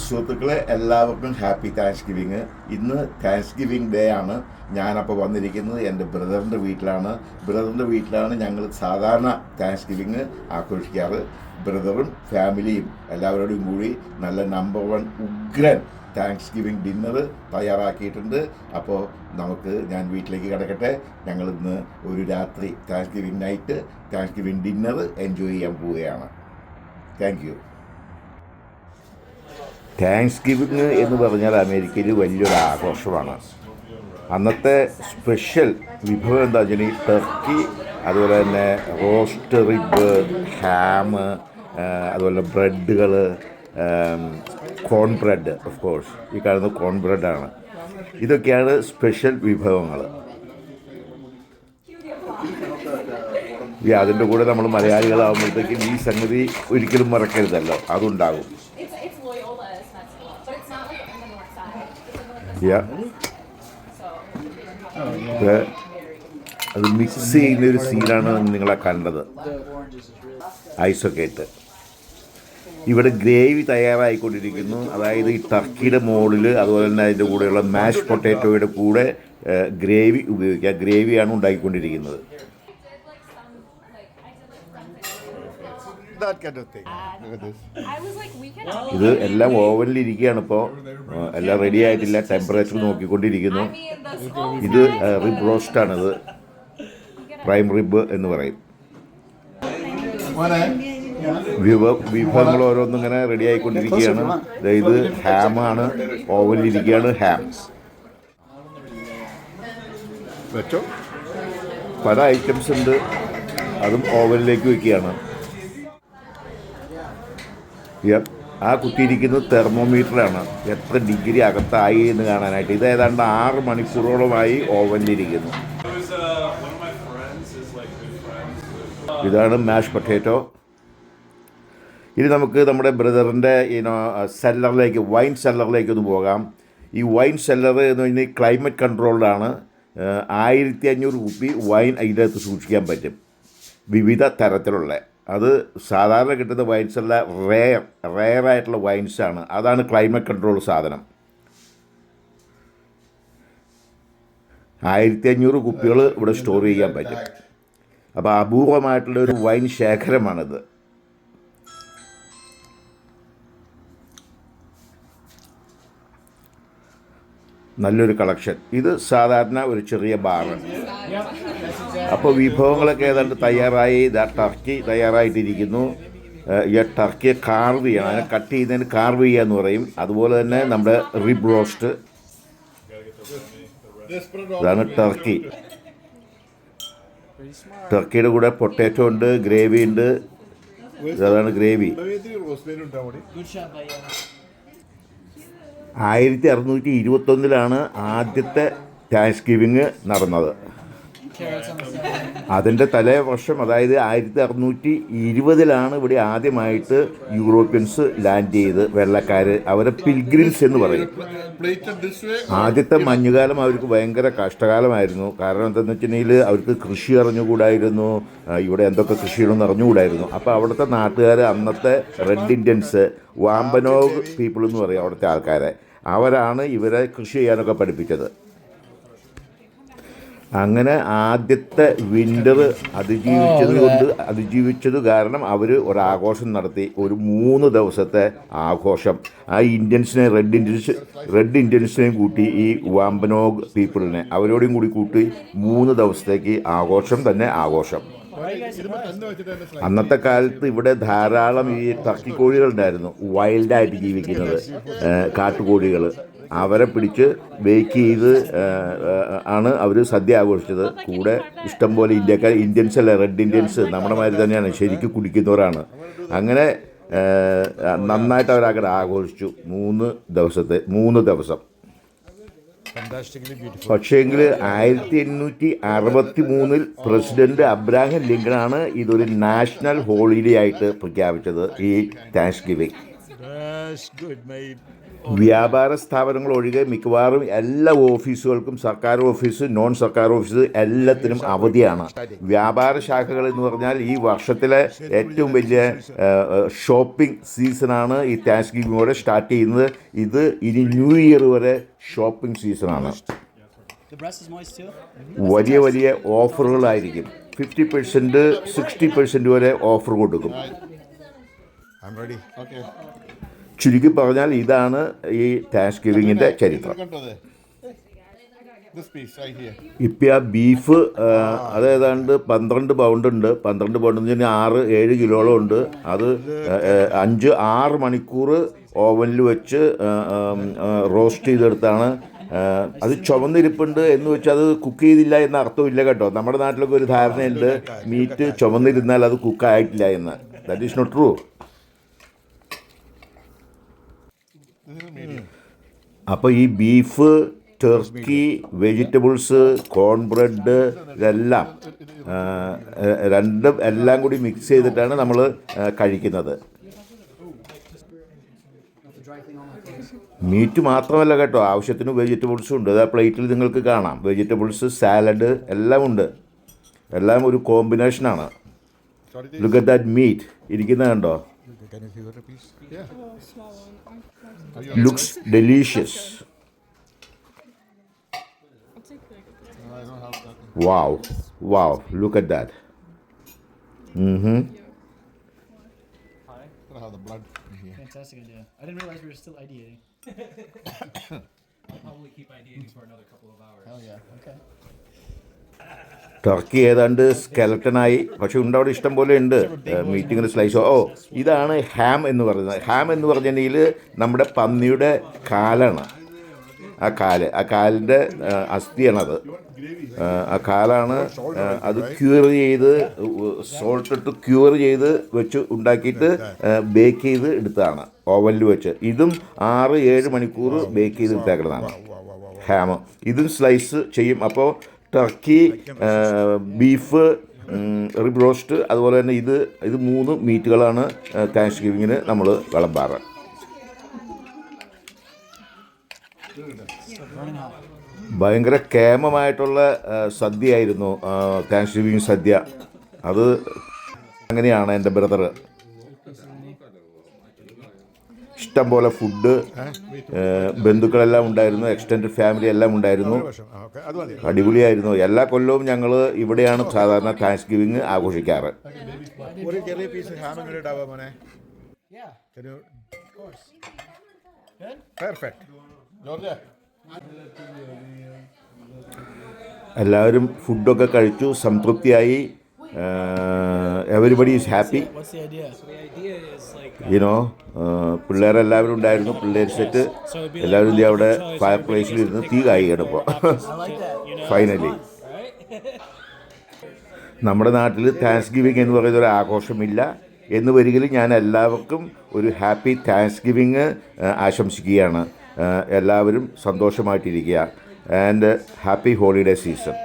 സുഹൃത്തുക്കളെ എല്ലാവർക്കും happy Thanksgiving ഇന്ന് താങ്ക്സ് ഗിവിങ് ഡേ ആണ്. ഞാനപ്പോൾ വന്നിരിക്കുന്നത് എന്റെ ബ്രദറിന്റെ വീട്ടിലാണ്. ബ്രദറിന്റെ വീട്ടിലാണ് ഞങ്ങൾ സാധാരണ താങ്ക്സ് ഗിവിങ് ആഘോഷിക്കാറ്. ബ്രദറും ഫാമിലിയും എല്ലാവരോടും കൂടി നല്ല നമ്പർ വൺ ഉഗ്രൻ താങ്ക്സ് ഗിവിങ് ഡിന്നർ തയ്യാറാക്കിയിട്ടുണ്ട്. അപ്പോൾ നമുക്ക് ഞാൻ വീട്ടിലേക്ക് കിടക്കട്ടെ. ഞങ്ങൾ ഇന്ന് ഒരു രാത്രി Thanksgiving night Thanksgiving dinner enjoy ചെയ്യാൻ പോവുകയാണ്. താങ്ക് താങ്ക്സ് ഗിവിങ് എന്ന് പറഞ്ഞാൽ അമേരിക്കയിൽ വലിയൊരു ആഘോഷമാണ്. അന്നത്തെ സ്പെഷ്യൽ വിഭവം എന്താ വെച്ചാൽ ഈ ടർക്കി അതുപോലെ തന്നെ റോസ്റ്റ് റിബ് ഹാം അതുപോലെ ബ്രെഡുകൾ കോൺ ബ്രെഡ് ഓഫ് കോഴ്സ് ഈ കാണുന്ന കോൺ ബ്രെഡാണ് ഇതൊക്കെയാണ് സ്പെഷ്യൽ വിഭവങ്ങൾ ഈ അതിന്റെ കൂടെ നമ്മൾ മലയാളികളാകുമ്പോഴത്തേക്കും ഈ സംഗതി ഒരിക്കലും മറക്കരുതല്ലോ. അതുണ്ടാകും. Yeah. അത് മിക്സ് ചെയ്യുന്ന സീനാണ് നിങ്ങളെ കണ്ടത്. ഐസൊക്കെ ഇട്ട്. ഇവിടെ ഗ്രേവി തയ്യാറായിക്കൊണ്ടിരിക്കുന്നു. അതായത് ഈ ടർക്കിയുടെ മുകളിൽ അതുപോലെ തന്നെ അതിന്റെ കൂടെയുള്ള മാഷ് പൊട്ടാറ്റോയുടെ കൂടെ ഗ്രേവി ഉപയോഗിക്കുക. ഗ്രേവിയാണ് ഉണ്ടാക്കിക്കൊണ്ടിരിക്കുന്നത്. That kind of thing. Can. ഇത് എല്ലാം ഓവനിൽ ഇരിക്കുകയാണ് ഇപ്പോൾ എല്ലാം റെഡി ആയിട്ടില്ല. ടെമ്പറേച്ചർ നോക്കിക്കൊണ്ടിരിക്കുന്നു. ഇത് റിബ് റോസ്റ്റ് ആണ് ഇത് പ്രൈം റിബ് എന്ന് പറയും. വിഭവ വിഭവങ്ങൾ ഓരോന്നും ഇങ്ങനെ റെഡി ആയിക്കൊണ്ടിരിക്കുകയാണ്. ദേ ഇത് ഹാമാണ് ഓവനിലിരിക്കുകയാണ് ഹാം വെച്ചോ. പല ഐറ്റംസ് ഉണ്ട്. അതും ഓവനിലേക്ക് വെക്കുകയാണ്. Yep. ആ കുത്തിയിരിക്കുന്നത് തെർമോമീറ്ററാണ് എത്ര ഡിഗ്രി അകത്തായി എന്ന് കാണാനായിട്ട്. ഇത് ഏതാണ്ട് ആറ് മണിക്കൂറോളമായി ഓവനിലിരിക്കുന്നു. ഇതാണ് മാഷ് പൊട്ടേറ്റോ ഇനി നമുക്ക് നമ്മുടെ ബ്രദറിന്റെ ഇനോ സെല്ലറിലേക്ക് വൈൻ സെല്ലറിലേക്ക് ഒന്ന് പോകാം. ഈ വൈൻ സെല്ലർ എന്ന് പറഞ്ഞാൽ ക്ലൈമറ്റ് കൺട്രോൾഡാണ് ആയിരത്തി അഞ്ഞൂറ് കുപ്പി വൈൻ അതിന്റെ അകത്ത് സൂക്ഷിക്കാൻ പറ്റും. വിവിധ തരത്തിലുള്ള. അത് സാധാരണ കിട്ടുന്ന വൈൻസ് അല്ല റെയർ ആയിട്ടുള്ള വൈൻസാണ് അതാണ് ക്ലൈമറ്റ് കൺട്രോൾ സാധനം. ആയിരത്തി അഞ്ഞൂറ് കുപ്പികൾ ഇവിടെ സ്റ്റോർ ചെയ്യാൻ പറ്റും. അപ്പോൾ അപൂർവമായിട്ടുള്ള ഒരു വൈൻ ശേഖരമാണിത്. നല്ലൊരു കളക്ഷൻ ഇത് സാധാരണ ഒരു ചെറിയ ബാറാണ് അപ്പോൾ വിഭവങ്ങളൊക്കെ ഏതാണ്ട് തയ്യാറായി ഇതാ ടർക്കി തയ്യാറായിട്ടിരിക്കുന്നു. ടർക്കിയെ കാർവ് ചെയ്യണം. അതിനെ കട്ട് ചെയ്യുന്നതിന് കാർവ് ചെയ്യുക എന്ന് പറയും. അതുപോലെ തന്നെ നമ്മുടെ റിബ് റോസ്റ്റ് ഇതാണ് ടർക്കി ടർക്കിയുടെ കൂടെ പൊട്ടാറ്റോ ഉണ്ട് ഗ്രേവി ഉണ്ട്. അതാണ് ഗ്രേവി ആയിരത്തി അറുന്നൂറ്റി ഇരുപത്തൊന്നിലാണ് ആദ്യത്തെ താങ്ക്സ് ഗിവിങ് നടന്നത്. അതിന്റെ തലേ വർഷം അതായത് ആയിരത്തി അറുന്നൂറ്റി ഇരുപതിലാണ് ഇവിടെ ആദ്യമായിട്ട് യൂറോപ്യൻസ് ലാൻഡ് ചെയ്ത് വെള്ളക്കാർ അവരെ പിൽഗ്രിംസ് എന്ന് പറയും. ആദ്യത്തെ മഞ്ഞുകാലം അവർക്ക് ഭയങ്കര കഷ്ടകാലമായിരുന്നു. കാരണം എന്താണെന്ന് വെച്ചിട്ടുണ്ടെങ്കിൽ അവർക്ക് കൃഷി അറിഞ്ഞുകൂടായിരുന്നു. ഇവിടെ എന്തൊക്കെ കൃഷികളൊന്നും അറിഞ്ഞുകൂടായിരുന്നു. അപ്പോൾ അവിടുത്തെ നാട്ടുകാർ അന്നത്തെ റെഡ് ഇന്ത്യൻസ് വാമ്പനോഗ് പീപ്പിൾ എന്ന് പറയും അവിടുത്തെ ആൾക്കാരെ. അവരാണ് ഇവരെ കൃഷി ചെയ്യാനൊക്കെ പഠിപ്പിച്ചത്. അങ്ങനെ ആദ്യത്തെ വിന്റർ അതിജീവിച്ചത് കൊണ്ട് അതിജീവിച്ചത് കാരണം അവർ ഒരാഘോഷം നടത്തി. ഒരു മൂന്ന് ദിവസത്തെ ആഘോഷം. ആ ഇന്ത്യൻസിനെ റെഡ് ഇന്ത്യൻസ് റെഡ് ഇന്ത്യൻസിനെയും കൂട്ടി ഈ വാമ്പനോഗ് പീപ്പിളിനെ അവരോടും കൂടി കൂട്ടി മൂന്ന് ദിവസത്തേക്ക് ആഘോഷം തന്നെ ആഘോഷം. അന്നത്തെ കാലത്ത് ഇവിടെ ധാരാളം ഈ ടർക്കിക്കോഴികളുണ്ടായിരുന്നു വൈൽഡായിട്ട് ജീവിക്കുന്നത് കാട്ടുകോഴികൾ അവരെ പിടിച്ച് ബേക്ക് ചെയ്ത് ആണ് അവർ സദ്യ ആഘോഷിച്ചത്. കൂടെ ഇഷ്ടം പോലെ ഇന്ത്യക്കാർ ഇന്ത്യൻസ് അല്ല റെഡ് ഇന്ത്യൻസ് നമ്മുടെ മാതിരി തന്നെയാണ് ശരിക്കും കുടിക്കുന്നവരാണ്. അങ്ങനെ നന്നായിട്ട് അവരങ്ങനെ ആഘോഷിച്ചു മൂന്ന് ദിവസത്തെ മൂന്ന് ദിവസം. പക്ഷേങ്കിൽ ആയിരത്തി എണ്ണൂറ്റി അറുപത്തി മൂന്നിൽ പ്രസിഡന്റ് അബ്രാഹിം ലിങ്കണാണ് ഇതൊരു നാഷണൽ ഹോളിഡേ ആയിട്ട് പ്രഖ്യാപിച്ചത് ഈ താങ്ക്സ് mate. വ്യാപാര സ്ഥാപനങ്ങൾ ഒഴികെ മിക്കവാറും എല്ലാ ഓഫീസുകൾക്കും സർക്കാർ ഓഫീസ് നോൺ സർക്കാർ ഓഫീസ് എല്ലാത്തിനും അവധിയാണ്. വ്യാപാര ശാഖകൾ എന്ന് പറഞ്ഞാൽ ഈ വർഷത്തിലെ ഏറ്റവും വലിയ ഷോപ്പിംഗ് സീസണാണ് ഈ താങ്ക്സ് ഗിവിങ്ങോടെ സ്റ്റാർട്ട് ചെയ്യുന്നത്. ഇത് ഇനി ന്യൂ ഇയർ വരെ ഷോപ്പിംഗ് സീസണാണ്? വലിയ വലിയ ഓഫറുകളായിരിക്കും. ഫിഫ്റ്റി പെർസെന്റ് സിക്സ്റ്റി പെർസെന്റ് വരെ ഓഫർ കൊടുക്കും. I'm ready. Okay. ചുരുക്കി പറഞ്ഞാൽ ഇതാണ് ഈ താങ്ക്സ് ഗിവിങ്ങിന്റെ ചരിത്രം. ഇപ്പം ആ ബീഫ് അതേതാണ്ട് അത് ഏതാണ്ട് പന്ത്രണ്ട് പൗണ്ട് ഉണ്ട്. പന്ത്രണ്ട് പൗണ്ട് എന്ന് പറഞ്ഞാൽ ആറ് ഏഴ് കിലോളം ഉണ്ട്. അത് അഞ്ച് ആറ് മണിക്കൂർ ഓവനിൽ വെച്ച് റോസ്റ്റ് ചെയ്തെടുത്താണ്. അത് ചുമന്നിരിപ്പുണ്ട് എന്ന് വെച്ചാൽ അത് കുക്ക് ചെയ്തില്ല എന്ന അർത്ഥമില്ല കേട്ടോ. നമ്മുടെ നാട്ടിലൊക്കെ ഒരു ധാരണയുണ്ട്. മീറ്റ് ചുമന്നിരുന്നാൽ അത് കുക്കായിട്ടില്ല എന്ന്. ദാറ്റ് ഈസ് നോട്ട് ട്രൂ അപ്പോൾ ഈ beef turkey vegetables corn bread ഇതെല്ലാം രണ്ടും എല്ലാം കൂടി മിക്സ് ചെയ്തിട്ടാണ് നമ്മൾ കഴിക്കുന്നത്. മീറ്റ് മാത്രമല്ല കേട്ടോ ആവശ്യത്തിന് വെജിറ്റബിൾസും ഉണ്ട്. അത് ആ പ്ലേറ്റിൽ നിങ്ങൾക്ക് കാണാം. വെജിറ്റബിൾസ് സാലഡ് എല്ലാം ഉണ്ട്. എല്ലാം ഒരു കോമ്പിനേഷനാണ് ലുക്ക് അറ്റ് ദാറ്റ് മീറ്റ് ഇരിക്കുന്നത് കണ്ടോ? Can you hear the piece? Yeah. Oh, Looks delicious. Wow. Wow. Look at that. Mm-hmm. Have the blood. Fantastic idea. I didn't realize we were still ideating. I'll probably keep ideating for another couple of hours. Hell yeah. Okay. Turkey ഏതാണ്ട് സ്കെലട്ടനായി പക്ഷെ ഉണ്ട് അവിടെ ഇഷ്ടം പോലെ ഉണ്ട്. മീറ്റിങ്ങിന് സ്ലൈസോ ഓ ഇതാണ് ഹാം എന്ന് പറയുന്നത്. ഹാം എന്ന് പറഞ്ഞിട്ടുണ്ടെങ്കിൽ നമ്മുടെ പന്നിയുടെ കാലാണ്. ആ കാൽ ആ കാലിന്റെ അസ്ഥിയാണത്. ആ, കാലാണ് അത് ക്യൂർ ചെയ്ത് സോൾട്ട് ഇട്ട് ക്യൂർ ചെയ്ത് വെച്ച് ഉണ്ടാക്കിയിട്ട് ബേക്ക് ചെയ്ത് എടുത്തതാണ്. ഓവനിൽ വെച്ച്. ഇതും ആറ് ഏഴ് മണിക്കൂർ ബേക്ക് ചെയ്ത് എടുത്തേക്കുന്നതാണ് ഹാമ് ഇതും സ്ലൈസ് ചെയ്യും. അപ്പോൾ ടർക്കി ബീഫ് റിബ് റോസ്റ്റ് അതുപോലെ തന്നെ ഇത് ഇത് മൂന്ന് മീറ്റുകളാണ് താങ്ക്സ് ഗിവിങ്ങിന് നമ്മൾ വിളമ്പാറ്. ഭയങ്കര കേമമായിട്ടുള്ള ആ, സദ്യയായിരുന്നു താങ്ക്സ് ഗിവിങ് സദ്യ. അത് അങ്ങനെയാണ് എന്റെ ബ്രദർ ഇഷ്ടം പോലെ ഫുഡ് ബന്ധുക്കളെല്ലാം ഉണ്ടായിരുന്നു എക്സ്റ്റൻഡ് ഫാമിലി എല്ലാം ഉണ്ടായിരുന്നു. അടിപൊളിയായിരുന്നു. എല്ലാ കൊല്ലവും ഞങ്ങൾ ഇവിടെയാണ് സാധാരണ താങ്ക്സ് ഗിവിങ് ആഘോഷിക്കാറ്. ഒരു ചെറിയ പീസ് ഹാം ഇടാവാ മോനെ? എല്ലാവരും ഫുഡൊക്കെ കഴിച്ചു സംതൃപ്തിയായി. Everybody is happy you know പിള്ളേരെല്ലാവരും ഉണ്ടായിരുന്നു പിള്ളേർ സെറ്റ് എല്ലാവരും ഇതേ അവിടെ ഫയർ പ്ലേസിൽ ഇരുന്ന് തീ കായികയാണ് ഇപ്പോൾ? ഫൈനലി നമ്മുടെ നാട്ടിൽ താങ്ക്സ് ഗിവിങ് എന്ന് പറയുന്ന ഒരു ആഘോഷമില്ല. എന്ന് വരികിൽ ഞാൻ എല്ലാവർക്കും ഒരു ഹാപ്പി താങ്ക്സ് ഗിവിങ് ആശംസിക്കുകയാണ്. എല്ലാവരും സന്തോഷമായിട്ടിരിക്കുക. And happy holiday season.